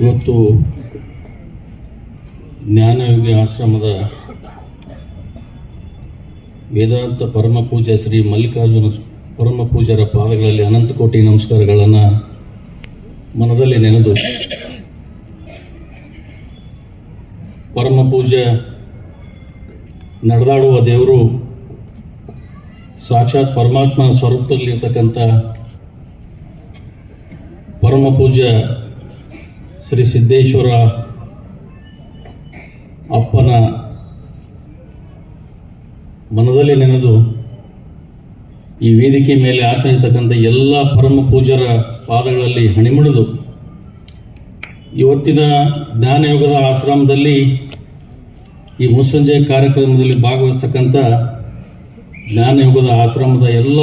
ಇವತ್ತು ಜ್ಞಾನಯೋಗಿ ಆಶ್ರಮದ ವೇದಾಂತ ಪರಮ ಪೂಜ ಶ್ರೀ ಮಲ್ಲಿಕಾರ್ಜುನ ಪರಮ ಪೂಜರ ಪಾದಗಳಲ್ಲಿ ಅನಂತ ಕೋಟಿ ನಮಸ್ಕಾರಗಳನ್ನು ಮನದಲ್ಲಿ ನೆನೆದು ಪರಮ ಪೂಜ ನಡೆದಾಡುವ ದೇವರು ಸಾಕ್ಷಾತ್ ಪರಮಾತ್ಮ ಸ್ವರೂಪದಲ್ಲಿರ್ತಕ್ಕಂಥ ಪರಮ ಪೂಜ್ಯ ಶ್ರೀ ಸಿದ್ದೇಶ್ವರ ಅಪ್ಪನ ಮನದಲ್ಲಿ ನೆನೆದು ಈ ವೇದಿಕೆ ಮೇಲೆ ಆಸನಿರ್ತಕ್ಕಂಥ ಎಲ್ಲ ಪರಮ ಪೂಜ್ಯರ ಪಾದಗಳಲ್ಲಿ ಹಣಿಮಿಡಿದು ಇವತ್ತಿನ ಜ್ಞಾನಯೋಗದ ಆಶ್ರಮದಲ್ಲಿ ಈ ಮುಸ್ಸಂಜೆ ಕಾರ್ಯಕ್ರಮದಲ್ಲಿ ಭಾಗವಹಿಸ್ತಕ್ಕಂಥ ಜ್ಞಾನಯೋಗದ ಆಶ್ರಮದ ಎಲ್ಲ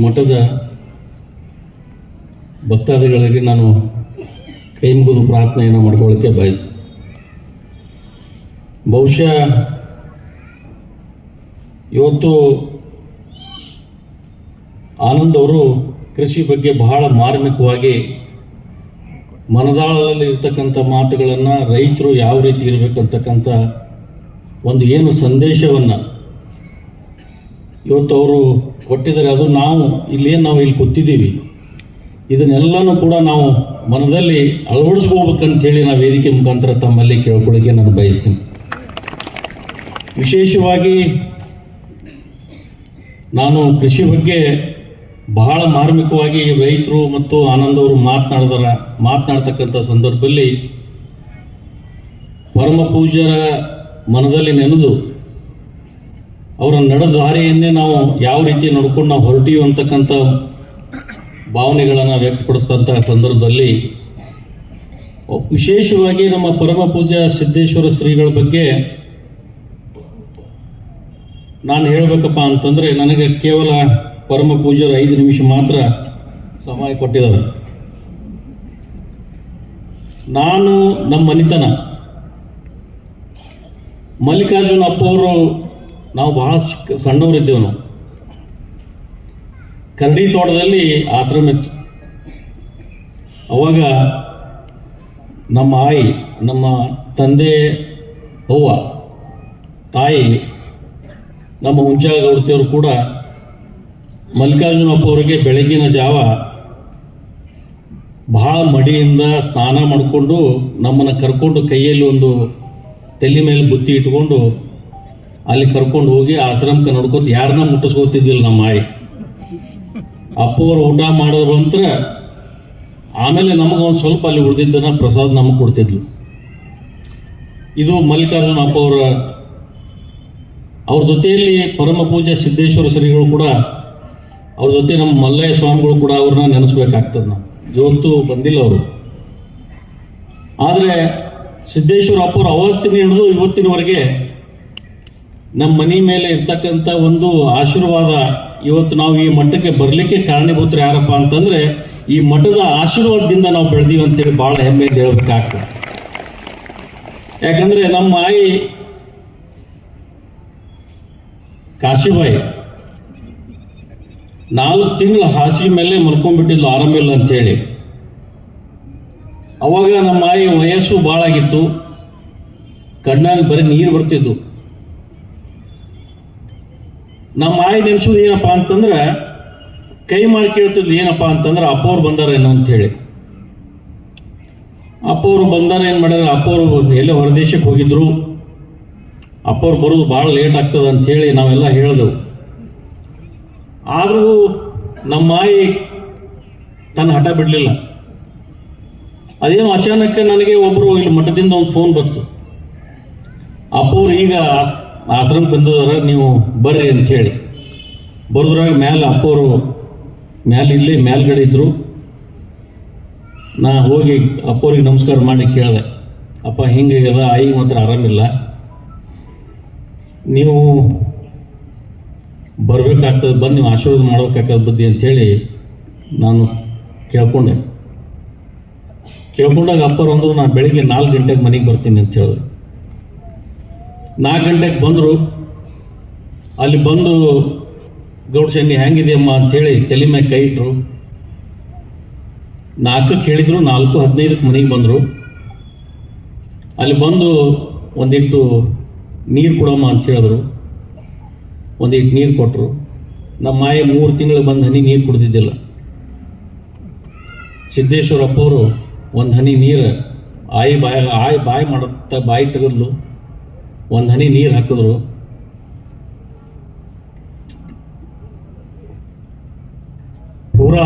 ಮಠದ ಭಕ್ತಾದಿಗಳಿಗೆ ನಾನು ಕೈ ಮುಗಿದು ಪ್ರಾರ್ಥನೆಯನ್ನು ಮಾಡ್ಕೊಳ್ಳೋಕ್ಕೆ ಬಯಸ್ತೀನಿ. ಬಹುಶಃ ಇವತ್ತು ಆನಂದ್ ಅವರು ಕೃಷಿ ಬಗ್ಗೆ ಬಹಳ ಮಾರ್ಮಿಕವಾಗಿ ಮನದಾಳದಲ್ಲಿ ಇರ್ತಕ್ಕಂಥ ಮಾತುಗಳನ್ನು ರೈತರು ಯಾವ ರೀತಿ ಇರಬೇಕಂತಕ್ಕಂಥ ಒಂದು ಏನು ಸಂದೇಶವನ್ನು ಇವತ್ತು ಅವರು ಕೊಟ್ಟಿದ್ದಾರೆ. ಅದು ನಾವು ಇಲ್ಲೇನು ನಾವು ಇಲ್ಲಿ ಕೂತಿದ್ದೀವಿ. ಇದನ್ನೆಲ್ಲನೂ ಕೂಡ ನಾವು ಮನದಲ್ಲಿ ಅಳವಡಿಸ್ಕೋಬೇಕಂತೇಳಿ ನಾವು ವೇದಿಕೆ ಮುಖಾಂತರ ತಮ್ಮಲ್ಲಿ ಕೇಳ್ಕೊಳ್ಳಿಕ್ಕೆ ನಾನು ಬಯಸ್ತೀನಿ. ವಿಶೇಷವಾಗಿ ನಾನು ಕೃಷಿ ಬಗ್ಗೆ ಬಹಳ ಮಾರ್ಮಿಕವಾಗಿ ರೈತರು ಮತ್ತು ಆನಂದವರು ಮಾತನಾಡಿದಾರ, ಮಾತನಾಡ್ತಕ್ಕಂಥ ಸಂದರ್ಭದಲ್ಲಿ ಪರಮ ಪೂಜ್ಯರ ಮನದಲ್ಲಿ ನೆನೆದು ಅವರ ನಡೆದಾರಿಯನ್ನೇ ನಾವು ಯಾವ ರೀತಿ ನೋಡ್ಕೊಂಡು ನಾವು ಹೊರಟೀವಿ ಅಂತಕ್ಕಂಥ ಭಾವನೆಗಳನ್ನು ವ್ಯಕ್ತಪಡಿಸಿದಂಥ ಸಂದರ್ಭದಲ್ಲಿ ವಿಶೇಷವಾಗಿ ನಮ್ಮ ಪರಮ ಪೂಜ್ಯ ಸಿದ್ದೇಶ್ವರ ಶ್ರೀಗಳ ಬಗ್ಗೆ ನಾನು ಹೇಳಬೇಕಪ್ಪ ಅಂತಂದರೆ ನನಗೆ ಕೇವಲ ಪರಮ ಪೂಜ್ಯರು ಐದು ನಿಮಿಷ ಮಾತ್ರ ಸಮಯ ಕೊಟ್ಟಿದ್ದಾರೆ. ನಾನು ನಮ್ಮ ಮನಿತನ, ಮಲ್ಲಿಕಾರ್ಜುನ ಅಪ್ಪವರು ನಾವು ಬಹಳ ಚಿಕ್ಕ ಸಣ್ಣವರಿದ್ದೇವೆ ಕರಡಿ ತೋಟದಲ್ಲಿ ಆಶ್ರಮ ಇತ್ತು. ಅವಾಗ ನಮ್ಮ ಆಯಿ, ನಮ್ಮ ತಂದೆ ಅವ್ವ, ತಾಯಿ, ನಮ್ಮ ಹುಂಚಾಳ ಉಡ್ತಿಯವರು ಕೂಡ ಮಲ್ಲಿಕಾರ್ಜುನಪ್ಪ ಅವರಿಗೆ ಬೆಳಗಿನ ಜಾವ ಭಾಳ ಮಡಿಯಿಂದ ಸ್ನಾನ ಮಾಡಿಕೊಂಡು ನಮ್ಮನ್ನು ಕರ್ಕೊಂಡು ಕೈಯಲ್ಲಿ ಒಂದು ತಲೆ ಮೇಲೆ ಬುತ್ತಿ ಇಟ್ಕೊಂಡು ಅಲ್ಲಿ ಕರ್ಕೊಂಡು ಹೋಗಿ ಆಶ್ರಮಕ್ಕೆ ನಡ್ಕೋತ ಯಾರನ್ನ ಮುಟ್ಟಿಸ್ಕೋತಿದ್ದಿಲ್ಲ ನಮ್ಮ ಆಯಿ. ಅಪ್ಪವರು ಊಟ ಮಾಡಿದ ನಂತರ ಆಮೇಲೆ ನಮಗೆ ಒಂದು ಸ್ವಲ್ಪ ಅಲ್ಲಿ ಉಳಿದಿದ್ದನ್ನ ಪ್ರಸಾದ ನಮಗೆ ಕೊಡ್ತಿದ್ಲು. ಇದು ಮಲ್ಲಿಕಾರ್ಜುನ ಅಪ್ಪ ಅವರ ಅವ್ರ ಜೊತೆಯಲ್ಲಿ ಪರಮ ಪೂಜೆ ಸಿದ್ದೇಶ್ವರ ಶ್ರೀಗಳು ಕೂಡ ಅವ್ರ ಜೊತೆ ನಮ್ಮ ಮಲ್ಲಯ್ಯ ಸ್ವಾಮಿಗಳು ಕೂಡ ಅವ್ರನ್ನ ನೆನೆಸ್ಬೇಕಾಗ್ತದೆ ನಾವು. ಇವತ್ತು ಬಂದಿಲ್ಲ ಅವರು. ಆದರೆ ಸಿದ್ದೇಶ್ವರ ಅಪ್ಪರು ಅವತ್ತಿನ ಹಿಡಿದು ಇವತ್ತಿನವರೆಗೆ ನಮ್ಮ ಮನೆ ಮೇಲೆ ಇರ್ತಕ್ಕಂಥ ಒಂದು ಆಶೀರ್ವಾದ ಇವತ್ತು ನಾವು ಈ ಮಠಕ್ಕೆ ಬರಲಿಕ್ಕೆ ಕಾರಣೀಭೂತರು ಯಾರಪ್ಪ ಅಂತಂದ್ರೆ ಈ ಮಠದ ಆಶೀರ್ವಾದದಿಂದ ನಾವು ಬೆಳೆದೀವಿ ಅಂತೇಳಿ ಭಾಳ ಹೆಮ್ಮೆಯಿಂದ ಹೇಳ್ಬೇಕಾಗ್ತದೆ. ಯಾಕಂದ್ರೆ ನಮ್ಮ ಆಯಿ ಕಾಶಿಬಾಯಿ ನಾಲ್ಕು ತಿಂಗಳ ಹಾಸಿಗೆ ಮೇಲೆ ಮಲ್ಕೊಂಡ್ಬಿಟ್ಟಿದ್ಲು ಆರಾಮಿಲ್ಲ ಅಂತೇಳಿ. ಅವಾಗ ನಮ್ಮ ಆಯಿ ವಯಸ್ಸು ಭಾಳ ಆಗಿತ್ತು ಕಣ್ಣಲ್ಲಿ ಬರೀ ನೀರು ಬರ್ತಿದ್ವು. ನಮ್ಮ ಆಯಿ ನೆನ್ಸೋದು ಏನಪ್ಪ ಅಂತಂದ್ರೆ, ಕೈ ಮಾಡಿ ಕೇಳ್ತಿದ್ಲು ಏನಪ್ಪ ಅಂತಂದ್ರೆ ಅಪ್ಪವ್ರು ಬಂದಾರೇನೋ ಅಂತೇಳಿ ಅಪ್ಪವ್ರು ಬಂದಾರ ಏನು ಮಾಡ್ಯಾರ, ಅಪ್ಪವ್ರು ಎಲ್ಲೇ ಹೊರದೇಶಕ್ಕೆ ಹೋಗಿದ್ರು. ಅಪ್ಪವ್ರು ಬರೋದು ಭಾಳ ಲೇಟ್ ಆಗ್ತದೆ ಅಂಥೇಳಿ ನಾವೆಲ್ಲ ಹೇಳಿದೆವು. ಆದರೂ ನಮ್ಮ ಮಾಯಿ ತನ್ನ ಹಠ ಬಿಡಲಿಲ್ಲ. ಅದೇನು ಅಚಾನಕ್ಕೆ ನನಗೆ ಒಬ್ಬರು ಇಲ್ಲಿ ಮಠದಿಂದ ಒಂದು ಫೋನ್ ಬಂತು. ಅಪ್ಪವ್ರು ಈಗ ಆಶ್ರಮಕ್ಕೆ ಬಂದಿದಾರ ನೀವು ಬರ್ರಿ ಅಂಥೇಳಿ. ಬರೋದ್ರಾಗ ಮ್ಯಾಲೆ ಅಪ್ಪವರು ಮ್ಯಾಲೆ ಇಲ್ಲಿ ಮೇಲ್ಗಡೆ ಇದ್ದರು ನಾ ಹೋಗಿ ಅಪ್ಪವ್ರಿಗೆ ನಮಸ್ಕಾರ ಮಾಡಿ ಕೇಳಿದೆ, ಅಪ್ಪ ಹಿಂಗಾಗ್ಯದ ಆಯಿಗೆ ಮಾತ್ರ ಆರಾಮಿಲ್ಲ. ನೀವು ಬರಬೇಕಾಗ್ತದೆ, ಬಂದು ನೀವು ಆಶೀರ್ವಾದ ಮಾಡ್ಬೇಕಾಗ್ತದೆ ಬುದ್ಧಿ ಅಂಥೇಳಿ ನಾನು ಕೇಳ್ಕೊಂಡೆ. ಕೇಳ್ಕೊಂಡಾಗ ಅಪ್ಪರು ಅಂದರು ನಾನು ಬೆಳಿಗ್ಗೆ ನಾಲ್ಕು ಗಂಟೆಗೆ ಮನೆಗೆ ಬರ್ತೀನಿ ಅಂತ ಹೇಳಿದ್ರು ನಾಲ್ಕು ಗಂಟೆಗೆ ಬಂದರು. ಅಲ್ಲಿ ಬಂದು ಗೌಡ್ ಶನಿ ಹೆಂಗಿದೆಯಮ್ಮ ಅಂಥೇಳಿ ತಲೆ ಮ್ಯಾಗ ಕೈ ಇಟ್ಟರು ನಾಲ್ಕಕ್ಕೆ ಹೇಳಿದ್ರು ನಾಲ್ಕು ಹದಿನೈದಕ್ಕೆ ಮನೆಗೆ ಬಂದರು. ಅಲ್ಲಿ ಬಂದು ಒಂದಿಟ್ಟು ನೀರು ಕೊಡಮ್ಮ ಅಂತ ಹೇಳಿದ್ರು. ಒಂದಿಟ್ಟು ನೀರು ಕೊಟ್ಟರು ನಮ್ಮ ಮಾಯ ಮೂರು ತಿಂಗಳು ಬಂದು ಹನಿ ನೀರು ಕುಡ್ದಿದ್ದಿಲ್ಲ. ಸಿದ್ದೇಶ್ವರಪ್ಪ ಅವರು ಒಂದು ಹನಿ ನೀರು ಆಯಿ ಬಾಯಿ ಆಯಿ ಬಾಯಿ ಮಾಡುತ್ತಾ ಬಾಯಿ ತೆಗೆದ್ಲು. ಒಂದು ಹನಿ ನೀರು ಹಾಕಿದ್ರು. ಪೂರಾ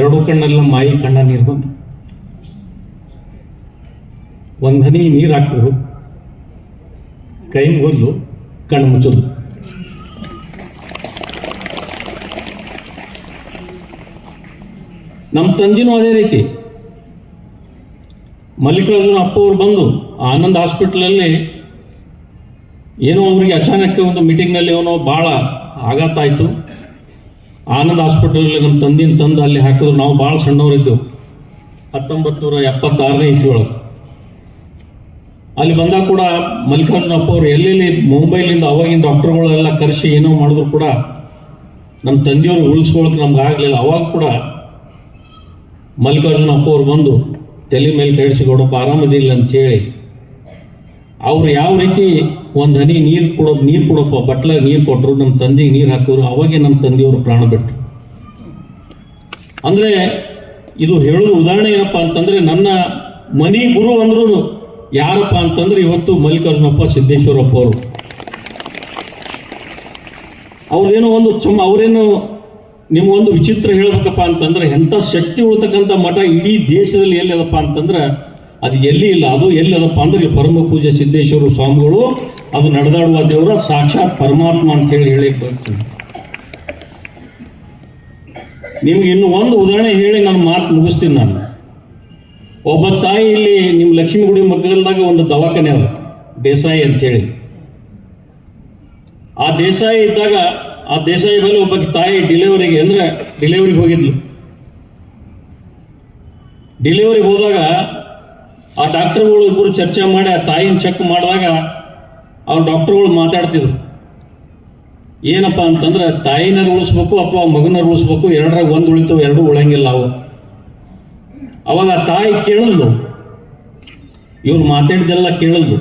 ಎರಡು ಕಣ್ಣೆಲ್ಲ ಮಾಯಿ ಕಣ್ಣ ನೀರು ಬಂತು. ಒಂದು ಹನಿ ನೀರು ಹಾಕಿದ್ರು. ಕೈ ಮುಗಿದ್ಲು ಕಣ್ಣು ಮುಚ್ಚಿದ್ಲು ನಮ್ಮ ತಂದಿನೂ ಅದೇ ರೀತಿ. ಮಲ್ಲಿಕಾರ್ಜುನ ಅಪ್ಪ ಅವರು ಬಂದು ಆನಂದ್ ಹಾಸ್ಪಿಟ್ಲಲ್ಲಿ ಏನೋ ಅವರಿಗೆ ಅಚಾನಕ್ ಒಂದು ಮೀಟಿಂಗ್ನಲ್ಲಿ ಏನೋ ಭಾಳ ಆಘಾತ ಆಯಿತು. ಆನಂದ್ ಹಾಸ್ಪಿಟಲಲ್ಲಿ ನಮ್ಮ ತಂದಿನ ತಂದು ಅಲ್ಲಿ ಹಾಕಿದ್ರು. ನಾವು ಭಾಳ ಸಣ್ಣವರಿದ್ದೆವು. ಹತ್ತೊಂಬತ್ತು ನೂರ ಎಪ್ಪತ್ತಾರನೇ ಇಸ್ವಿಯೊಳಗೆ. ಅಲ್ಲಿ ಬಂದಾಗ ಕೂಡ ಮಲ್ಲಿಕಾರ್ಜುನ ಅಪ್ಪ ಅವರು ಎಲ್ಲೆಲ್ಲಿ ಮುಂಬೈಲಿಂದ ಅವಾಗಿನ ಡಾಕ್ಟರ್ಗಳೆಲ್ಲ ಕರೆಸಿ ಏನೋ ಮಾಡಿದ್ರು ಕೂಡ ನಮ್ಮ ತಂದೆಯವರು ಉಳಿಸ್ಕೊಳಕ್ಕೆ ನಮ್ಗೆ ಆಗಲಿಲ್ಲ. ಅವಾಗ ಕೂಡ ಮಲ್ಲಿಕಾರ್ಜುನ ಅಪ್ಪ ಅವರು ಬಂದು ತಲೆ ಮೇಲೆ ಕಳಿಸಿಕೊಡಪ್ಪ ಆರಾಮದಿಲ್ಲ ಅಂಥೇಳಿ ಅವ್ರು ಯಾವ ರೀತಿ ಒಂದು ಹನಿ ನೀರು ಕೊಡೋ ನೀರು ಕೊಡಪ್ಪ, ಬಟ್ಲಾಗ ನೀರು ಕೊಟ್ಟರು ನಮ್ಮ ತಂದೆಗೆ ನೀರು ಹಾಕಿದ್ರು, ಅವಾಗೆ ನಮ್ಮ ತಂದೆಯವರು ಪ್ರಾಣ ಬಿಟ್ಟರು ಅಂದರೆ ಇದು ಹೇಳೋದು ಉದಾಹರಣೆ ಏನಪ್ಪ ಅಂತಂದರೆ ನನ್ನ ಮನಿ ಗುರು ಅಂದ್ರೂ ಯಾರಪ್ಪ ಅಂತಂದ್ರೆ ಇವತ್ತು ಮಲ್ಲಿಕಾರ್ಜುನಪ್ಪ ಸಿದ್ದೇಶ್ವರಪ್ಪ ಅವರು. ಅವ್ರದ್ದೇನೋ ಒಂದು ಚಮ್ಮ ಅವರೇನು ನಿಮಗೊಂದು ವಿಚಿತ್ರ ಹೇಳ್ಬೇಕಪ್ಪ ಅಂತಂದ್ರೆ ಎಂಥ ಶಕ್ತಿ ಉಳ್ತಕ್ಕಂಥ ಮಠ ಇಡೀ ದೇಶದಲ್ಲಿ ಎಲ್ಲಿ ಅದಪ್ಪ ಅಂತಂದ್ರೆ ಅದು ಎಲ್ಲಿ ಇಲ್ಲ, ಅದು ಎಲ್ಲಿದಪ್ಪ ಅಂದ್ರೆ ಪರಮ ಪೂಜೆ ಸಿದ್ದೇಶ್ವರ ಸ್ವಾಮಿಗಳು, ಅದು ನಡೆದಾಡುವ ದೇವರ ಸಾಕ್ಷಾತ್ ಪರಮಾತ್ಮ ಅಂತೇಳಿ ಹೇಳಿ ಬರ್ತೀನಿ. ನಿಮ್ಗೆ ಇನ್ನು ಒಂದು ಉದಾಹರಣೆ ಹೇಳಿ ನಾನು ಮಾತು ಮುಗಿಸ್ತೀನಿ ನಾನು. ಒಬ್ಬ ತಾಯಿ ಇಲ್ಲಿ ನಿಮ್ಮ ಲಕ್ಷ್ಮೀ ಗುಡಿ ಮಗ್ಗಲ್ದಾಗ ಒಂದು ದವಾಖಾನೆ ಅವರು ದೇಸಾಯಿ ಅಂತೇಳಿ. ಆ ದೇಸಾಯಿ ಇದ್ದಾಗ ಆ ದೇಸಾಯಿ ಮೇಲೆ ಒಬ್ಬ ತಾಯಿ ಡಿಲಿವರಿಗೆ ಅಂದ್ರೆ ಡಿಲಿವರಿಗೆ ಹೋಗಿದ್ಲು. ಡಿಲಿವರಿಗೆ ಹೋದಾಗ ಆ ಡಾಕ್ಟರ್ಗಳು ಇಬ್ಬರು ಚರ್ಚೆ ಮಾಡಿ ಆ ತಾಯಿನ ಚೆಕ್ ಮಾಡಿದಾಗ ಆ ಡಾಕ್ಟರ್ಗಳು ಮಾತಾಡ್ತಿದ್ರು. ಏನಪ್ಪ ಅಂತಂದ್ರೆ ತಾಯಿನರು ಉಳಿಸ್ಬೇಕು ಅಥವಾ ಮಗನ ಉಳಿಸ್ಬೇಕು ಎರಡರಾಗ ಒಂದು ಉಳಿತು ಎರಡು ಉಳಂಗಿಲ್ಲ ಅವು. ಅವಾಗ ಆ ತಾಯಿ ಕೇಳಲ್ದು. ಇವ್ರು ಮಾತಾಡಿದೆಲ್ಲ ಕೇಳಲ್ದು.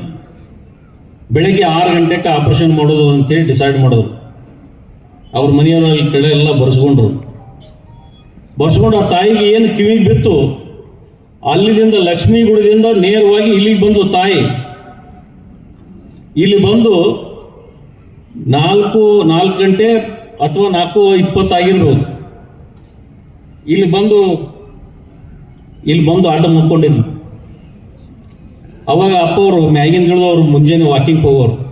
ಬೆಳಗ್ಗೆ ಆರು ಗಂಟೆಗೆ ಆಪರೇಷನ್ ಮಾಡೋದು ಅಂತೇಳಿ ಡಿಸೈಡ್ ಮಾಡೋದು ಅವ್ರ ಮನೆಯವರಲ್ಲಿ ಕಡೆ ಎಲ್ಲ ಬರ್ಸ್ಕೊಂಡ್ರು. ಬರ್ಸ್ಕೊಂಡು ಆ ತಾಯಿಗೆ ಏನು ಕಿವಿಗೆ ಬಿತ್ತು? ಅಲ್ಲಿದಿಂದ ಲಕ್ಷ್ಮೀ ಗುಡದಿಂದ ನೇರವಾಗಿ ಇಲ್ಲಿಗೆ ಬಂದು ತಾಯಿ. ಇಲ್ಲಿ ಬಂದು ನಾಲ್ಕು ನಾಲ್ಕು ಗಂಟೆ ಅಥವಾ ನಾಲ್ಕು ಇಪ್ಪತ್ತಾಗಿರ್ಬೋದು. ಇಲ್ಲಿ ಬಂದು ಇಲ್ಲಿ ಬಂದು ಅಡ್ಡ ಮುಕ್ಕೊಂಡಿದ್ಲು ಅವಾಗ ಅಪ್ಪ ಅವರು ಮ್ಯಾಗಿನ ತಿಳಿದವರು ಮುಂಜಾನೆ ವಾಕಿಂಗ್ ಹೋಗೋರು.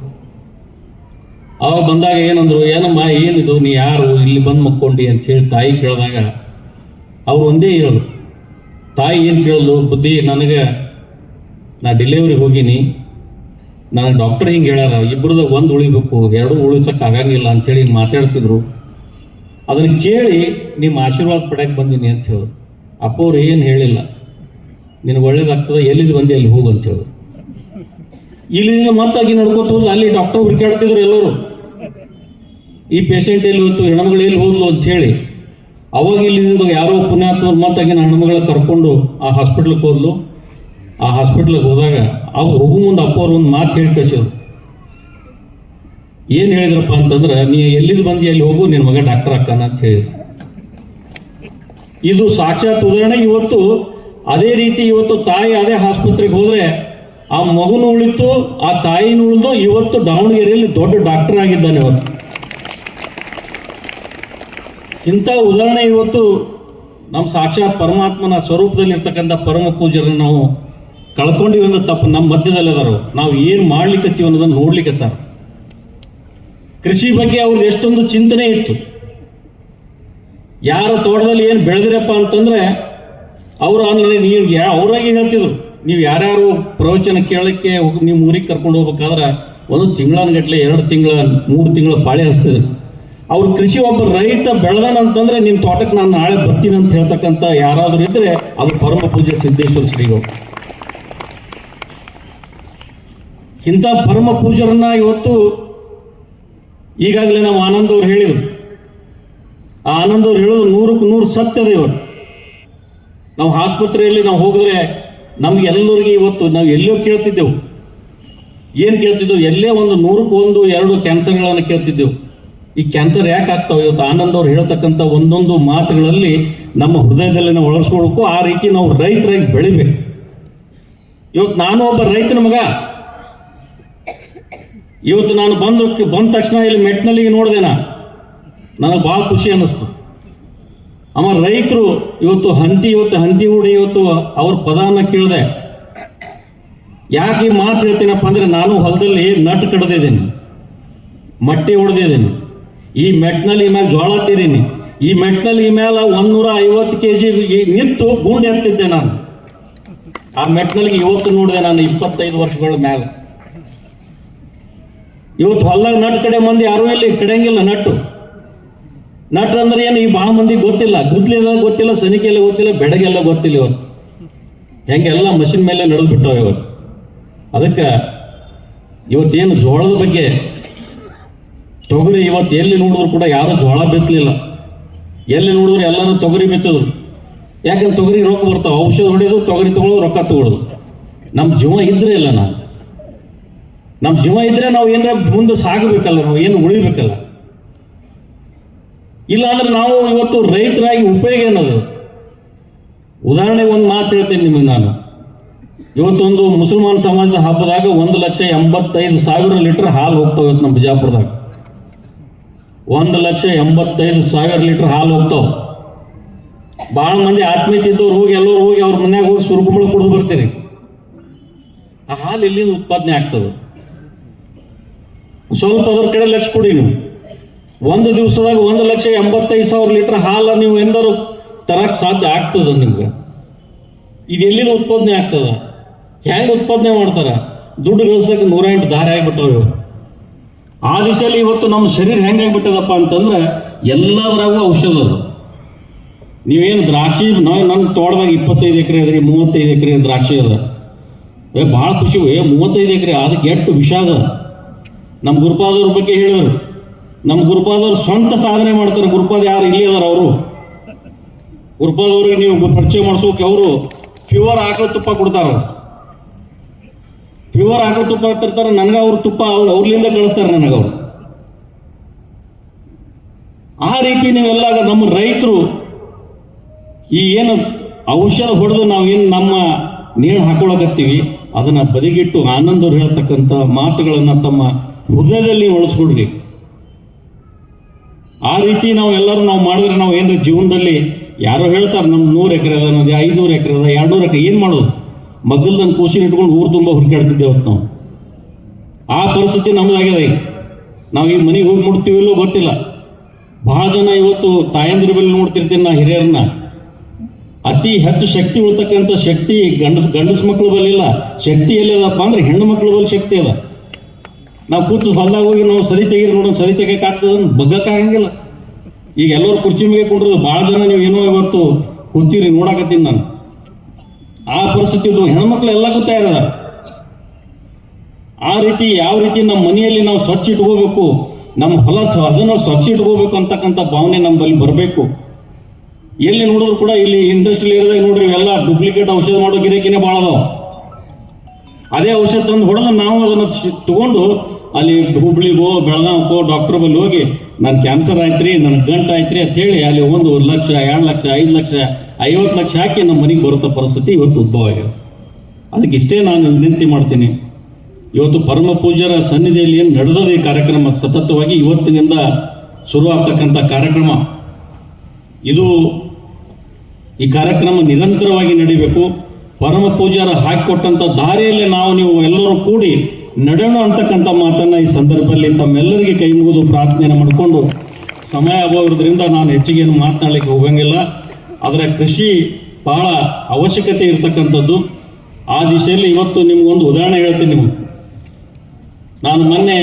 ಅವಾಗ ಬಂದಾಗ ಏನಂದ್ರು, ಏನಮ್ಮ, ಏನಿದು, ನೀ ಯಾರು, ಇಲ್ಲಿ ಬಂದು ಮಕ್ಕೊಂಡಿ ಅಂತ ಹೇಳಿ ತಾಯಿ ಕೇಳಿದಾಗ, ಅವ್ರು ಒಂದೇ ಹೇಳೋದು ತಾಯಿ ಏನು ಕೇಳೋದು, ಬುದ್ಧಿ, ನನಗೆ ನಾ ಡೆಲಿವರಿ ಹೋಗೀನಿ. ನನಗೆ ಡಾಕ್ಟರ್ ಹಿಂಗೆ ಹೇಳ್ಯಾರ ಇಬ್ಬರದಾಗ ಒಂದು ಉಳಿಬೇಕು ಎರಡೂ ಉಳಿಸೋಕೆ ಆಗಂಗಿಲ್ಲ ಹಿಂಗೆ ಮಾತಾಡ್ತಿದ್ರು. ಅದನ್ನು ಕೇಳಿ ನಿಮ್ಮ ಆಶೀರ್ವಾದ ಪಡೆಯಕ್ಕೆ ಬಂದೀನಿ ಅಂತ ಹೇಳಿದ್ರು ಅಪ್ಪ ಅವ್ರು ಏನು ಹೇಳಿಲ್ಲ, ನಿನಗೆ ಒಳ್ಳೇದಾಗ್ತದೆ ಎಲ್ಲಿದ್ದು ಬಂದು ಅಲ್ಲಿ ಹೋಗು ಅಂತ ಹೇಳಿದ್ರು ಇಲ್ಲಿ ಮತ್ತಾಗಿ ನಡ್ಕೊತ ಅಲ್ಲಿ ಡಾಕ್ಟರ್ ಹುಡುಕಾಡ್ತಿದ್ರು ಎಲ್ಲರೂ. ಈ ಪೇಷಂಟ್ ಎಲ್ಲಿ ಹೋಯ್ತು ಹೆಣ್ಮಗಳು ಎಲ್ಲಿ ಹೋದ್ಲು ಅಂತ ಹೇಳಿ, ಅವಾಗ ಇಲ್ಲಿಂದ ಯಾರೋ ಪುಣ್ಯಾತ್ಮರು ಮತ್ತಾಗಿನ ಹೆಣ್ಮಗಳ ಕರ್ಕೊಂಡು ಆ ಹಾಸ್ಪಿಟ್ಲಿಗೆ ಹೋದ್ಲು. ಆ ಹಾಸ್ಪಿಟ್ಲಿಗೆ ಹೋದಾಗ ಅವ್ರು ಹೋಗು ಮುಂದೆ ಅಪ್ಪ ಅವ್ರು ಒಂದು ಮಾತು ಹೇಳಿ ಕಳಿಸಿದ್ರು. ಏನು ಹೇಳಿದ್ರಪ್ಪ ಅಂತಂದ್ರೆ, ನೀ ಎಲ್ಲಿದ್ದು ಬಂದು ಎಲ್ಲಿ ಹೋಗು, ನಿನ್ನ ಮಗ ಡಾಕ್ಟರ್ ಅಕ್ಕನ ಅಂತ ಹೇಳಿದ್ರು. ಇದು ಸಾಕ್ಷಾತ್ ಉದಾಹರಣೆ. ಇವತ್ತು ಅದೇ ರೀತಿ ಇವತ್ತು ತಾಯಿ ಅದೇ ಆಸ್ಪತ್ರೆಗೆ ಹೋದರೆ, ಆ ಮಗುನು ಉಳಿತು, ಆ ತಾಯಿನೂ ಉಳಿದು, ಇವತ್ತು ದಾವಣಗೆರೆಯಲ್ಲಿ ದೊಡ್ಡ ಡಾಕ್ಟರ್ ಆಗಿದ್ದಾನೆ ಇವತ್ತು. ಇಂಥ ಉದಾಹರಣೆ ಇವತ್ತು ನಮ್ಮ ಸಾಕ್ಷಾತ್ ಪರಮಾತ್ಮನ ಸ್ವರೂಪದಲ್ಲಿರ್ತಕ್ಕಂಥ ಪರಮ ಪೂಜರನ್ನು ನಾವು ಕಳ್ಕೊಂಡಿವಿ ಅನ್ನೋ ತಪ್ಪು ನಮ್ಮ ಮಧ್ಯದಲ್ಲಿ ಅದಾರು. ನಾವು ಏನು ಮಾಡ್ಲಿಕ್ಕತ್ತೀವಿ ಅನ್ನೋದನ್ನು ನೋಡ್ಲಿಕ್ಕತ್ತಾರ ಕೃಷಿ ಬಗ್ಗೆ ಅವ್ರದ್ದು ಎಷ್ಟೊಂದು ಚಿಂತನೆ ಇತ್ತು. ಯಾರ ತೋಟದಲ್ಲಿ ಏನು ಬೆಳೆದಿರಪ್ಪ ಅಂತಂದ್ರೆ ಅವರು ಅಂದ್ರೆ ನೀವು ಅವ್ರಾಗಿ ಅವರಾಗಿ ಹೇಳ್ತಿದ್ರು. ನೀವು ಯಾರ್ಯಾರು ಪ್ರವಚನ ಕೇಳಕ್ಕೆ ನಿಮ್ಮ ಊರಿಗೆ ಕರ್ಕೊಂಡು ಹೋಗ್ಬೇಕಾದ್ರೆ ಒಂದು ತಿಂಗಳನ್ಗಟ್ಲೆ ಎರಡು ತಿಂಗಳ, ಮೂರು ತಿಂಗಳ ಬಾಳೆ ಹಚ್ತಿದ್ರು. ಅವ್ರು ಕೃಷಿ ಒಬ್ಬ ರೈತ ಬೆಳೆದನಂತಂದ್ರೆ ನಿಮ್ಮ ತೋಟಕ್ಕೆ ನಾನು ನಾಳೆ ಬರ್ತೀನಿ ಅಂತ ಹೇಳ್ತಕ್ಕಂಥ ಯಾರಾದರೂ ಇದ್ರೆ ಅದು ಪರಮ ಪೂಜೆ ಸಿದ್ದೇಶ್ವರ ಶ್ರೀಗಳು. ಇಂಥ ಪರಮ ಪೂಜರನ್ನ ಇವತ್ತು ಈಗಾಗಲೇ ನಾವು ಆನಂದ್ ಅವ್ರು ಹೇಳಿದರು. ಆ ಆನಂದ್ ಅವ್ರು ಹೇಳೋದು ನೂರಕ್ಕೆ ನೂರು ಸತ್ಯದ ಇವತ್ತು ನಾವು ಆಸ್ಪತ್ರೆಯಲ್ಲಿ ನಾವು ಹೋಗಿದ್ರೆ ನಮ್ಗೆ ಎಲ್ಲರಿಗೆ ಇವತ್ತು ನಾವು ಎಲ್ಲೋ ಕೇಳ್ತಿದ್ದೆವು. ಏನು ಕೇಳ್ತಿದ್ದೆವು? ಎಲ್ಲೇ ಒಂದು ನೂರಕ್ಕೆ ಒಂದು, ಎರಡು ಕ್ಯಾನ್ಸರ್ಗಳನ್ನು ಕೇಳ್ತಿದ್ದೆವು. ಈ ಕ್ಯಾನ್ಸರ್ ಯಾಕೆ ಆಗ್ತಾವೆ ಇವತ್ತು? ಆನಂದ್ ಅವ್ರು ಹೇಳ್ತಕ್ಕಂಥ ಒಂದೊಂದು ಮಾತುಗಳಲ್ಲಿ ನಮ್ಮ ಹೃದಯದಲ್ಲಿ ನಾವು ಒಳಸ್ಕೊಳ್ಬೇಕು. ಆ ರೀತಿ ನಾವು ರೈತರಾಗಿ ಬೆಳಿಬೇಕು. ಇವತ್ತು ನಾನು ಒಬ್ಬ ರೈತನ ಮಗ. ಇವತ್ತು ನಾನು ಬಂದು ಬಂದ ತಕ್ಷಣ ಇಲ್ಲಿ ಮೆಟ್ನಲ್ಲಿ ನೋಡಿದೆ ನಾ. ನನಗೆ ಭಾಳ ಖುಷಿ ಅನ್ನಿಸ್ತು. ಅಮ್ಮ, ರೈತರು ಇವತ್ತು ಹಂತಿ ಇವತ್ತು ಹಂತಿ ಹೂಡಿ, ಇವತ್ತು ಅವ್ರ ಪದಾನ ಕೇಳಿದೆ. ಯಾಕೆ ಈ ಮಾತು ಹೇಳ್ತೀನಪ್ಪ ಅಂದ್ರೆ ನಾನು ಹೊಲದಲ್ಲಿ ನಟ್ ಕಡ್ದಿದ್ದೀನಿ. ಮಟ್ಟಿ ಹೊಡೆದಿದ್ದೀನಿ. ಈ ಮೆಟ್ನಲ್ಲಿ ಮೇಲೆ ಜೋಳ ತೀರಿನಿ ಈ ಮೆಟ್ನಲ್ಲಿ ಮೇಲೆ ಒಂದೂರ ಐವತ್ತು ಕೆ ಜಿ ನಿಂತು ಗುಂಡು ಎತ್ತಿದ್ದೆ ನಾನು. ಆ ಮೆಟ್ನಲ್ಲಿ ಇವತ್ತು ನೋಡಿದೆ ನಾನು ಇಪ್ಪತ್ತೈದು ವರ್ಷಗಳ ಮೇಲೆ ಇವತ್ತು ಹೊಲ್ದಾಗ ನಟ್ ಕಡೆ ಮಂದಿ ಯಾರೂ ಇಲ್ಲಿ ಕಡೆಯಂಗಿಲ್ಲ ನಟ್ಟು. ನಟ್ ಅಂದ್ರೆ ಏನು ಈ ಭಾಳ ಮಂದಿ ಗೊತ್ತಿಲ್ಲ. ಗುದ್ಲಿಲ್ಲ ಗೊತ್ತಿಲ್ಲ, ಸನಿಕೆಲ್ಲ ಗೊತ್ತಿಲ್ಲ, ಬೆಡಗೆಲ್ಲ ಗೊತ್ತಿಲ್ಲ ಇವತ್ತು. ಹೆಂಗೆಲ್ಲ ಮಷಿನ್ ಮೇಲೆ ನಡೆದು ಬಿಟ್ಟವ ಇವತ್ತು ಅದಕ್ಕೆ ಇವತ್ತೇನು ಜೋಳದ ಬಗ್ಗೆ ತೊಗರಿ ಇವತ್ತು ಎಲ್ಲಿ ನೋಡಿದ್ರು ಕೂಡ ಯಾರು ಜೋಳ ಬಿತ್ತಲಿಲ್ಲ. ಎಲ್ಲಿ ನೋಡಿದ್ರು ಎಲ್ಲರೂ ತೊಗರಿ ಬಿತ್ತದ್ರು ಯಾಕಂದ್ರೆ ತೊಗರಿ ರೋಗ ಬರ್ತಾವ. ಔಷಧ ಹೊಡೆಯೋದು, ತೊಗರಿ ತಗೊಳ್ಳೋದು ರೊಕ್ಕ ತಗೊಳ್ಳೋದು ನಮ್ಮ ಜೀವ ಇದ್ರೆ ಇಲ್ಲ ನಾನು. ನಮ್ಮ ಜೀವ ಇದ್ರೆ ನಾವು ಏನಾರ ಮುಂದೆ ಸಾಗಬೇಕಲ್ಲ, ನಾವು ಏನು ಉಳಿಬೇಕಲ್ಲ. ಇಲ್ಲ ಅಂದ್ರೆ ನಾವು ಇವತ್ತು ರೈತರಾಗಿ ಉಪಯೋಗ ಏನದು? ಉದಾಹರಣೆಗೆ ಒಂದು ಮಾತು ಹೇಳ್ತೀನಿ ನಿಮಗೆ ನಾನು. ಇವತ್ತೊಂದು ಮುಸಲ್ಮಾನ್ ಸಮಾಜದ ಹಬ್ಬದಾಗ ಒಂದು ಲಕ್ಷ ಎಂಬತ್ತೈದು ಸಾವಿರ ಲೀಟರ್ ಹಾಲು ಹೋಗ್ತಾವ ನಮ್ಮ ಬಿಜಾಪುರದಾಗ. ಒಂದು ಲಕ್ಷ ಎಂಬತ್ತೈದು ಸಾವಿರ ಲೀಟರ್ ಹಾಲು ಹೋಗ್ತಾವ. ಭಾಳ ಮಂದಿ ಆತ್ಮೀಯತೆ ಇದ್ದವ್ರು ಹೋಗಿ, ಎಲ್ಲರೂ ಹೋಗಿ ಅವ್ರ ಮನ್ಯಾಗ ಹೋಗಿ ಸುರುಕುಂಬಳ ಕುಡಿದು ಬರ್ತೀರಿ. ಆ ಹಾಲು ಇಲ್ಲಿಂದ ಉತ್ಪಾದನೆ ಆಗ್ತದೆ. ಸ್ವಲ್ಪ ಅದ್ರ ಕಡೆ ಲಕ್ಷ ಕೊಡಿ ನೀವು. ಒಂದು ದಿವಸದಾಗ ಒಂದು ಲಕ್ಷ ಎಂಬತ್ತೈದು ಸಾವಿರ ಲೀಟರ್ ಹಾಲು ನೀವು ಎಂದರು ತರಕ್ಕೆ ಸಾಧ್ಯ ಆಗ್ತದ ನಿಮ್ಗೆ? ಇದು ಎಲ್ಲಿಂದ ಉತ್ಪಾದನೆ ಆಗ್ತದ? ಹೆಂಗೆ ಉತ್ಪಾದನೆ ಮಾಡ್ತಾರೆ? ದುಡ್ಡು ಗಳಿಸಕ್ಕೆ ನೂರ ಎಂಟು ದಾರಿ ಆಗಿಬಿಟ್ಟವು ಇವು ಆ ದಿಶೆಯಲ್ಲಿ ಇವತ್ತು ನಮ್ಮ ಶರೀರ ಹೆಂಗಾಗ್ಬಿಟ್ಟದಪ್ಪ ಅಂತಂದ್ರೆ ಎಲ್ಲದರಾಗೂ ಔಷಧ ಅದು. ನೀವೇನು ದ್ರಾಕ್ಷಿ ನಾವು ನನ್ನ ತೋಟದಾಗ ಇಪ್ಪತ್ತೈದು ಎಕರೆ ಅದ್ರಿ ಮೂವತ್ತೈದು ಎಕರೆ ದ್ರಾಕ್ಷಿ ಅದ. ಏ, ಭಾಳ ಖುಷಿ ಏ, ಮೂವತ್ತೈದು ಎಕರೆ, ಅದಕ್ಕೆ ಎಷ್ಟು ವಿಷ ಅದ. ನಮ್ಮ ಗುರುಪಾದವ್ರ ಬಗ್ಗೆ ಹೇಳಿದ್ರು. ನಮ್ಮ ಗುರುಪಾದವ್ರು ಸ್ವಂತ ಸಾಧನೆ ಮಾಡ್ತಾರೆ. ಗುರುಪಾದ ಯಾರು ಇಲ್ಲಿ ಅದಾರ ಅವರು? ಗುರುಪಾದವ್ರಿಗೆ ನೀವು ಪರಿಚಯ ಮಾಡಿಸೋಕೆ ಅವರು ಪ್ಯೂರ್ ಆಕಳ ತುಪ್ಪ ಕೊಡ್ತಾರ. ಪ್ಯೂರ್ ಆಕಳ ತುಪ್ಪ ಹಾಕ್ತಿರ್ತಾರೆ ನನಗೆ ಅವ್ರ ತುಪ್ಪ ಅವ್ರು ಅವ್ರಲಿಂದ ಕಳಿಸ್ತಾರೆ ನನಗೆ ಅವರು. ಆ ರೀತಿ ನೀವೆಲ್ಲಾಗ ನಮ್ಮ ರೈತರು ಈ ಏನು ಔಷಧ ಹೊಡೆದು ನಾವೇನು ನಮ್ಮ ನೀರು ಹಾಕೊಳಕತ್ತೀವಿ, ಅದನ್ನ ಬದಿಗಿಟ್ಟು ಆನಂದವ್ರು ಹೇಳ್ತಕ್ಕಂಥ ಮಾತುಗಳನ್ನು ತಮ್ಮ ಹೃದಯದಲ್ಲಿ ಒಳಸ್ಕೊಡ್ರಿ ಆ ರೀತಿ ನಾವು ಎಲ್ಲರೂ ನಾವು ಮಾಡಿದ್ರೆ ನಾವು ಏನಾರ ಜೀವನದಲ್ಲಿ ಯಾರೋ ಹೇಳ್ತಾರೆ ನಮ್ಮ ನೂರು ಎಕರೆ ಅದ ಐದುನೂರು ಎಕರೆ ಅದ ಎರಡು ನೂರು ಎಕರೆ, ಏನು ಮಾಡೋದು? ಮಗ್ಗಲ್ದನ್ನು ಕೂಸಿನ ಇಟ್ಕೊಂಡು ಊರು ತುಂಬ ಹುಡುಕಾಡ್ತಿದ್ದೇವೆ ನಾವು. ಆ ಪರಿಸ್ಥಿತಿ ನಮ್ಮದಾಗಿದೆ ಈಗ ನಾವು ಈಗ ಮನೆಗೆ ಹೋಗಿ ಮುಟ್ತೀವಿಲ್ಲೋ ಗೊತ್ತಿಲ್ಲ. ಬಹಳ ಜನ ಇವತ್ತು ತಾಯಂದ್ರ ಬಳಿ ನೋಡ್ತಿರ್ತೀನಿ ನಾ ಹಿರಿಯರನ್ನ. ಅತಿ ಹೆಚ್ಚು ಶಕ್ತಿ ಉಳ್ತಕ್ಕಂಥ ಶಕ್ತಿ ಗಂಡಸ್, ಗಂಡಸ ಮಕ್ಕಳು ಬಳಿ ಇಲ್ಲ. ಶಕ್ತಿ ಎಲ್ಲದಪ್ಪ ಅಂದ್ರೆ ಹೆಣ್ಣು ಮಕ್ಕಳು ಬಳಿ ಶಕ್ತಿ ಅದ. ನಾವು ಕೂತು ಹೊಲ್ದಾಗ ಹೋಗಿ ನಾವು ಸರಿ ತೆಗೀರಿ ನೋಡೋಣ ಸರಿ ತೆಗಿಯಕ್ಕೆ ಆಗ್ತದ ಬಗ್ಗಕ್ಕಾಗಂಗಿಲ್ಲ ಈಗ ಎಲ್ಲರೂ ಕುರ್ಚಿ ಮೇಲೆ ಕುಂಡ್ರದು ಭಾಳ ಜನ ನೀವು ಏನೋ ಇವತ್ತು ಕೂತೀರಿ, ನೋಡಾಕತ್ತೀನಿ ನಾನು. ಆ ಪರಿಸ್ಥಿತಿ ಇದ್ದು ಹೆಣ್ಮಕ್ಳು ಎಲ್ಲ ಕೂತಾಯಿರದ ಆ ರೀತಿ ಯಾವ ರೀತಿ ನಮ್ಮ ಮನೆಯಲ್ಲಿ ನಾವು ಸ್ವಚ್ಛ ಇಟ್ಕೋಬೇಕು, ನಮ್ಮ ಹೊಲ ಅದನ್ನ ಸ್ವಚ್ಛ ಇಟ್ಕೋಬೇಕು ಅಂತಕ್ಕಂಥ ಭಾವನೆ ನಮ್ಮಲ್ಲಿ ಬರಬೇಕು. ಎಲ್ಲಿ ನೋಡಿದ್ರು ಕೂಡ ಇಲ್ಲಿ ಇಂಡಸ್ಟ್ರಿಯಲ್ ಇರೋದಾಗ ನೋಡ್ರಿ, ಇವೆಲ್ಲ ಡೂಪ್ಲಿಕೇಟ್ ಔಷಧ ಮಾಡೋ ಗಿರಾಕಿನೇ ಭಾಳ ಅದಾವ. ಅದೇ ಔಷಧ ತಂದು ಹೊಡೆದು ನಾವು ಅದನ್ನು ತಗೊಂಡು ಅಲ್ಲಿ ಹುಬ್ಳಿಗೋ, ಬೆಳಗಾವ್ಕೋ ಡಾಕ್ಟರ್ ಬಳಿ ಹೋಗಿ, ನಾನು ಕ್ಯಾನ್ಸರ್ ಆಯ್ತ್ರಿ ನನ್ನ ಗಂಟು ಆಯ್ತ್ರಿ ಅಂತೇಳಿ ಅಲ್ಲಿ ಒಂದು ಲಕ್ಷ, ಎರಡು ಲಕ್ಷ, ಐದು ಲಕ್ಷ ಐವತ್ತು ಲಕ್ಷ ಹಾಕಿ ನಮ್ಮ ಮನೆಗೆ ಬರುತ್ತ ಪರಿಸ್ಥಿತಿ ಇವತ್ತು ಉದ್ಭವ ಆಗಿದೆ. ಅದಕ್ಕೆ ಇಷ್ಟೇ ನಾನು ವಿನಂತಿ ಮಾಡ್ತೀನಿ. ಇವತ್ತು ಪರಮ ಪೂಜ್ಯರ ಸನ್ನಿಧಿಯಲ್ಲಿ ಏನು ನಡೆದದ ಈ ಕಾರ್ಯಕ್ರಮ ಸತತವಾಗಿ ಇವತ್ತಿನಿಂದ ಶುರುವಾಗ್ತಕ್ಕಂಥ ಕಾರ್ಯಕ್ರಮ. ಇದು ಈ ಕಾರ್ಯಕ್ರಮ ನಿರಂತರವಾಗಿ ನಡಿಬೇಕು. ಪರಮ ಪೂಜಾರ ಹಾಕಿಕೊಟ್ಟಂಥ ದಾರಿಯಲ್ಲಿ ನಾವು ನೀವು ಎಲ್ಲರೂ ಕೂಡಿ ನಡೆಯೋಣ ಅಂತಕ್ಕಂಥ ಮಾತನ್ನು ಈ ಸಂದರ್ಭದಲ್ಲಿ ತಮ್ಮೆಲ್ಲರಿಗೆ ಕೈ ಮುಗಿದು ಪ್ರಾರ್ಥನೆಯನ್ನು ಮಾಡಿಕೊಂಡು ಸಮಯ ಅಭಾವ ನಾನು ಹೆಚ್ಚಿಗೆ ಏನು ಮಾತನಾಡಲಿಕ್ಕೆ ಹೋಗಂಗಿಲ್ಲ. ಆದರೆ ಕೃಷಿ ಬಹಳ ಅವಶ್ಯಕತೆ ಇರತಕ್ಕಂಥದ್ದು. ಆ ದಿಶೆಯಲ್ಲಿ ಇವತ್ತು ನಿಮಗೊಂದು ಉದಾಹರಣೆ ಹೇಳ್ತೀನಿ ನಿಮಗೆ. ನಾನು ಮೊನ್ನೆ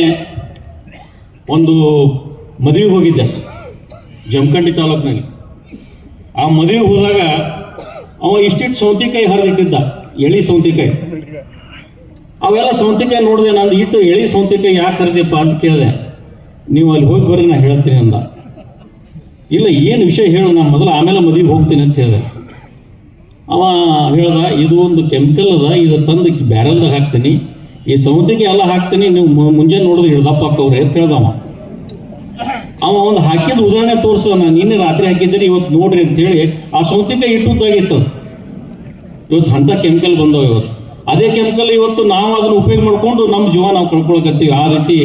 ಒಂದು ಮದುವೆಗೆ ಹೋಗಿದ್ದೆ, ಜಮಖಂಡಿ ತಾಲೂಕಿನಲ್ಲಿ. ಆ ಮದುವೆಗೆ ಹೋದಾಗ ಅವ ಇಷ್ಟಿಟ್ಟು ಸೌತೆಕಾಯಿ ಹರಿದಿಟ್ಟಿದ್ದ, ಎಳಿ ಸೌತೆಕಾಯಿ. ಅವೆಲ್ಲ ಸೌತೆಕಾಯಿ ನೋಡಿದೆ ನಾನು ಇಟ್ಟು ಎಳಿ ಸೌತೆಕಾಯಿ ಯಾಕೆ ಹರಿದಪ್ಪ ಅಂತ ಕೇಳಿದೆ. ನೀವು ಅಲ್ಲಿ ಹೋಗಿ ಬರ್ರಿ ನಾ ಹೇಳ್ತೀನಿ ಅಂದ. ಇಲ್ಲ, ಏನು ವಿಷಯ ಹೇಳು, ನಾನು ಮೊದಲು ಆಮೇಲೆ ಮದುವೆಗೆ ಹೋಗ್ತೀನಿ ಅಂತ ಹೇಳಿದೆ. ಅವ ಹೇಳ್ದ, ಇದು ಒಂದು ಕೆಮಿಕಲ್ ಅದ, ಇದು ತಂದು ಬ್ಯಾರಲ್ದಾಗ ಹಾಕ್ತೀನಿ. ಈ ಸೌತಿಗೆ ಎಲ್ಲ ಹಾಕ್ತೀನಿ, ನೀವು ಮುಂಜಾನೆ ನೋಡಿದ್ರೆ ಹಿಡ್ದಪ್ಪ ಅಕ್ಕವ್ರೆ ಅಂತ ಹೇಳ್ದವ ಅವ. ಒಂದು ಹಾಕಿದ ಉದಾಹರಣೆ ತೋರಿಸ, ನಾನು ನಿನ್ನೆ ರಾತ್ರಿ ಹಾಕಿದ್ದೀರಿ ಇವತ್ತು ನೋಡ್ರಿ ಅಂತೇಳಿ ಆ ಸೌತೆಕಾಯಿ ಅದು. ಇವತ್ತು ಅಂಥ ಕೆಮಿಕಲ್ ಬಂದವ ಇವತ್ತು ಅದೇ ಕೆಮಿಕಲ್ ಇವತ್ತು ನಾವು ಅದನ್ನ ಉಪಯೋಗ ಮಾಡಿಕೊಂಡು ನಮ್ಮ ಜೀವನ ನಾವು ಕಳ್ಕೊಳಕತ್ತೀವಿ. ಆ ರೀತಿ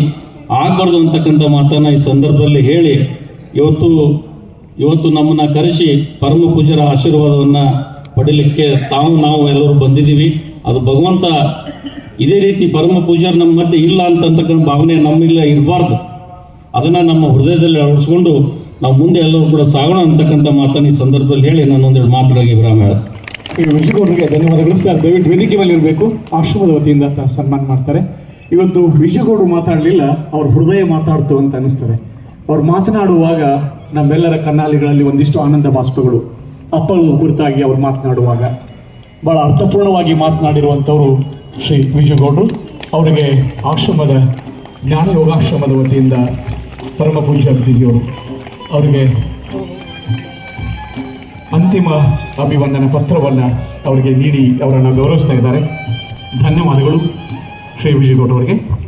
ಆಗಬಾರ್ದು ಅಂತಕ್ಕಂಥ ಮಾತನ್ನು ಈ ಸಂದರ್ಭದಲ್ಲಿ ಹೇಳಿ, ಇವತ್ತು ಇವತ್ತು ನಮ್ಮನ್ನ ಕರೆಸಿ ಪರಮ ಪೂಜರ ಆಶೀರ್ವಾದವನ್ನು ಪಡೀಲಿಕ್ಕೆ ತಾವು ನಾವು ಎಲ್ಲರೂ ಬಂದಿದ್ದೀವಿ. ಅದು ಭಗವಂತ ಇದೇ ರೀತಿ ಪರಮ ಪೂಜಾರ್ ನಮ್ಮ ಮಧ್ಯೆ ಇಲ್ಲ ಅಂತಕ್ಕಂಥ ಭಾವನೆ ನಮ್ಮಿಲ್ಲ ಇರಬಾರ್ದು. ಅದನ್ನ ನಮ್ಮ ಹೃದಯದಲ್ಲಿ ಅಳವಡಿಸ್ಕೊಂಡು ನಾವು ಮುಂದೆ ಎಲ್ಲರೂ ಕೂಡ ಸಾಗೋಣ ಅಂತಕ್ಕಂಥ ಮಾತನ್ನ ಈ ಸಂದರ್ಭದಲ್ಲಿ ಹೇಳಿ ನಾನು ಒಂದೆರಡು ಮಾತುಗಳಿಗೆ ವಿರಾಮ ಹೇಳ್ತೀನಿ. ಈ ಧನ್ಯವಾದಗಳು. ಸರ್, ದಯವಿಟ್ಟು ವೇದಿಕೆ ಮೇಲೆ ಇರಬೇಕು. ಆಶ್ರಮದ ವತಿಯಿಂದ ಸನ್ಮಾನ ಮಾಡ್ತಾರೆ. ಇವತ್ತು ವಿಜಯಗೌಡರು ಮಾತಾಡಲಿಲ್ಲ, ಅವ್ರ ಹೃದಯ ಮಾತಾಡ್ತು ಅಂತ ಅನಿಸ್ತದೆ ಅವ್ರು ಮಾತನಾಡುವಾಗ ನಮ್ಮೆಲ್ಲರ ಕನ್ನಾಲಿಗಳಲ್ಲಿ ಒಂದಿಷ್ಟು ಆನಂದ ಬಾಷ್ಪಗಳು ಅಪ್ಪಳು ಕುರಿತಾಗಿ ಅವ್ರು ಮಾತನಾಡುವಾಗ. ಬಹಳ ಅರ್ಥಪೂರ್ಣವಾಗಿ ಮಾತನಾಡಿರುವಂಥವರು ಶ್ರೀ ವಿಜಯಗೌಡರು. ಅವರಿಗೆ ಆಶ್ರಮದ ಜ್ಞಾನ ಯೋಗಾಶ್ರಮದ ವತಿಯಿಂದ ಪರಮ ಪೂಜ್ಯ ಅತಿಥಿಯವರು. ಅವರಿಗೆ ಅಂತಿಮ ಅಭಿವಂದನ ಪತ್ರವನ್ನು ಅವರಿಗೆ ನೀಡಿ ಅವರನ್ನು ಗೌರವಿಸ್ತಾ ಇದ್ದಾರೆ. ಧನ್ಯವಾದಗಳು ಶ್ರೀ ವಿಜಯಗೌಡ ಅವರಿಗೆ